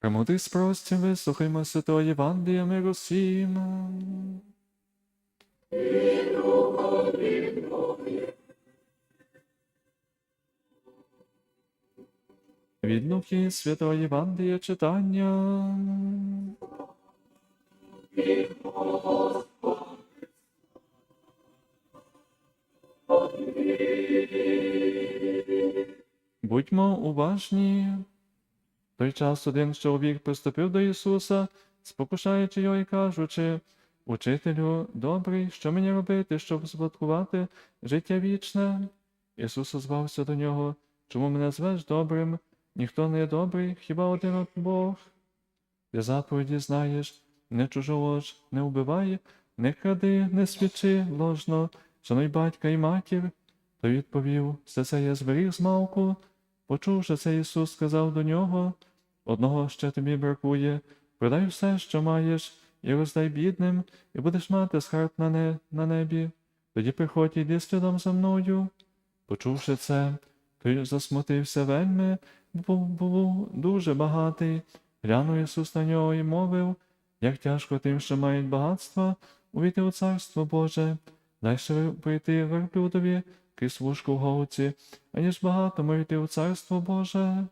Премудрий спрості, вислухаймо святого Євангелія миру всім. Від Луки святого Євангелія читання. Будьмо уважні. Той час один чоловік приступив до Ісуса, спокушаючи його і кажучи, Учителю, добрий, що мені робити, щоб спадкувати життя вічне? Ісус озвався до нього, чому мене звеш добрим? Ніхто не добрий, хіба один от Бог? Ти заповіді знаєш, не чужого ж не вбивай, не кради, не свідчи ложно, шануй батька і матір. Той відповів, все це я зберіг з малку. Почувши це, Ісус сказав до нього, одного ще тобі бракує, продай все, що маєш, і роздай бідним, і будеш мати скарб на, не, на небі. Тоді приходь і йди слідом за мною. Почувши це, той засмутився вельми, бо був дуже багатий. Глянув Ісус на нього і мовив, як тяжко тим, що мають багатства, увійти у Царство Боже, дайше прийти верблюдові крізь вушку в голці, аніж багато йти у Царство Боже.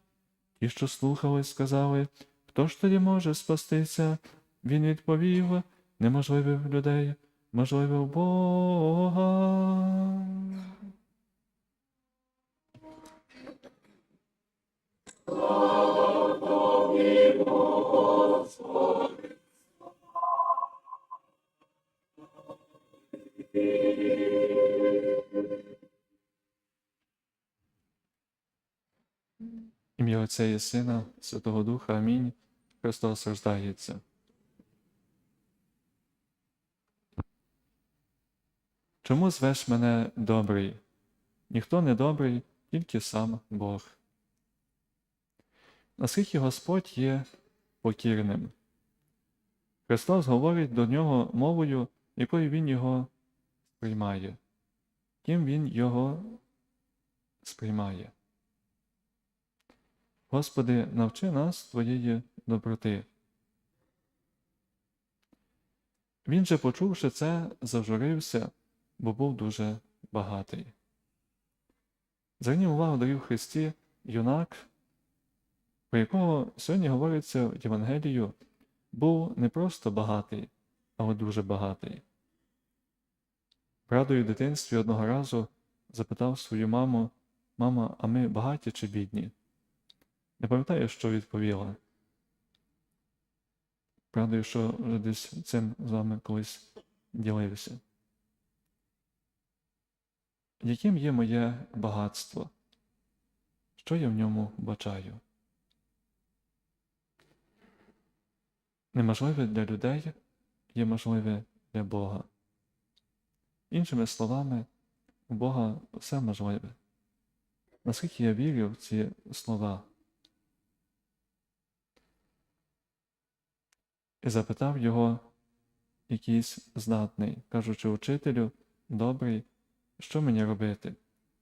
Ті, що слухали, сказали, хто ж тоді може спастися? Він відповів, неможливе в людей, можливе в Бога. Ім'я Отця і Сина, Святого Духа, Амінь. Христос рождається. Чому звеш мене добрий? Ніхто не добрий, тільки сам Бог. Наскільки Господь є покірним? Христос говорить до нього мовою, якою Він його сприймає. Ким Він його сприймає. Господи, навчи нас Твоєї доброти. Він же, почувши це, зажурився, бо був дуже багатий. Звернім увагу дорів Христі, юнак, про якого сьогодні говориться в Євангелію, був не просто багатий, але дуже багатий. Радою дитинстві одного разу запитав свою маму, мама, а ми багаті чи бідні? Не пам'ятаю, що відповіла. Правда, що десь цим з вами колись ділився. Яким є моє багатство? Що я в ньому бачаю? Неможливе для людей є можливе для Бога. Іншими словами, у Бога все можливе. Наскільки я вірю в ці слова? І запитав його якийсь знатний, кажучи, учителю, добрий, що мені робити,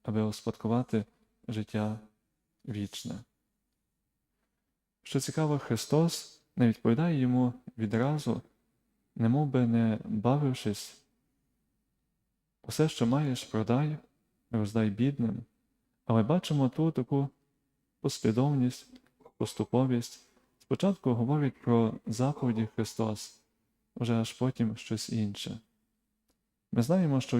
аби успадкувати життя вічне. Що цікаво, Христос не відповідає йому відразу, немов би не бавившись, усе, що маєш, продай, роздай бідним, але бачимо ту таку послідовність, поступовість. Спочатку говорить про заповіді Христос, вже аж потім щось інше. Ми знаємо, що